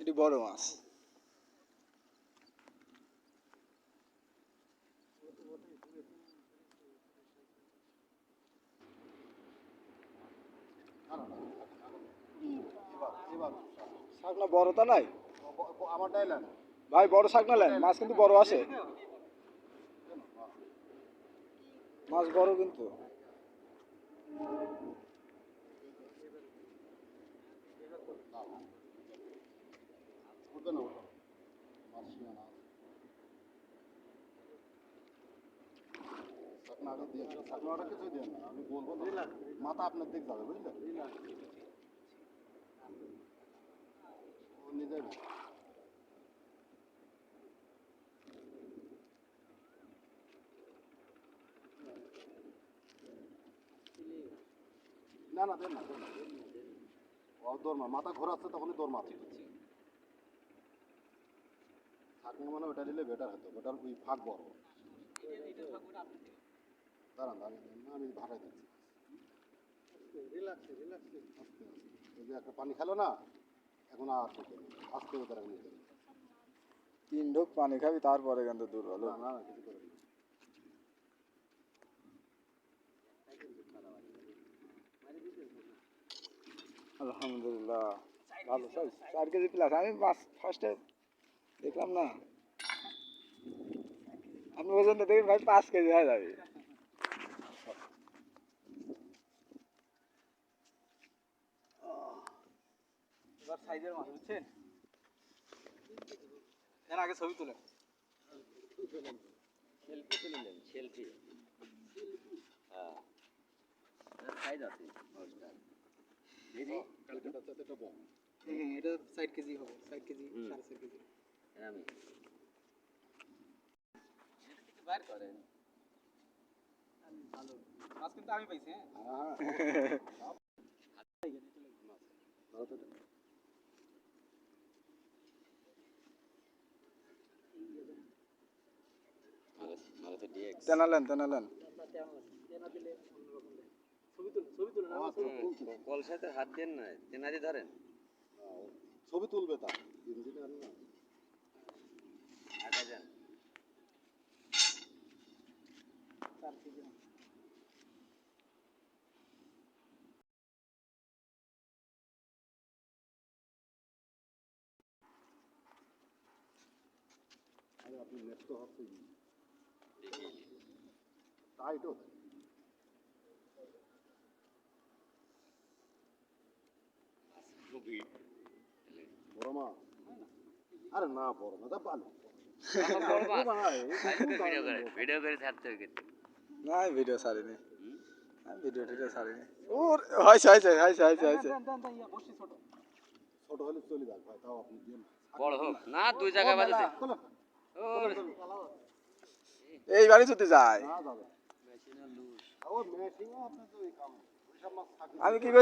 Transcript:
এটি বড় মাছ শাকনা বড়টা নাই? আমার ডাইলান ভাই বড় শাক না নেন মাছ কিন্তু বড় আছে। মাছ বড় কিন্তু উঠবে না ওটা মাছ শিঙা না শাকনা আগে দিয়ে শাকনা ওটা কিছুই দিয়ে না আমি বলব না। মাথা আপনার দিক যাবে বুঝলেন না না দেন না দেন না মাথা ঘোরাচ্ছে তখনই দৌড় মারছে মানে ওটা দিলে বেটার হতো ওটার ওই ফাঁক বড়। দাঁড়ান দাঁড়ান আমি দিচ্ছি। ওই যে একটা পানি খেলো না এখন আর আস্তে তিন ঢোক পানি খাবি তারপরে কিন্তু দূর হলো। না না কিছু করে আলহামদুলিল্লাহ ভালো চার কেজি প্লাস আমি ফার্স্টে দেখলাম না। আপনি ওজন দেখবেন ভাই পাঁচ কেজি হয়ে যাবে এবার সাইজের মাছ বুঝছেন? এর আগে ছবি তুলে সেলফি তুলে নেন সেলফি। হ্যাঁ। সাইজ আছে এটা। হ্যাঁ এটা ষাট কেজি হবে ষাট কেজি। সাড়ে চার কেজি। আমি এটা থেকে বার করেন। মাছ কিন্তু আমি পাইছি হ্যাঁ? হ্যাঁ তেনালেন তেনালেন কলসাতে হাত দেন না তেনাদি ধরেন। ছবি তুলবে তা। ইঞ্জিনিয়ার যান। আপনি নেক্সট তো। টাইট বড় মা। আরে না বড় না তা ভালো ভিডিও করে ভিডিও করে ছাড়তে হবে কিন্তু না ভিডিও ছাড়িনি আমি ভিডিও টিডিও ছাড়িনি ওর হয়েছে হয়েছে হয়েছে হয়েছে হয়েছে ছোট হলে চলে যাক ভাই তাও আপনি দিন বড় হোক না দুই জায়গায় যায় এই কাম ওইসব মাছ থাকে আমি কি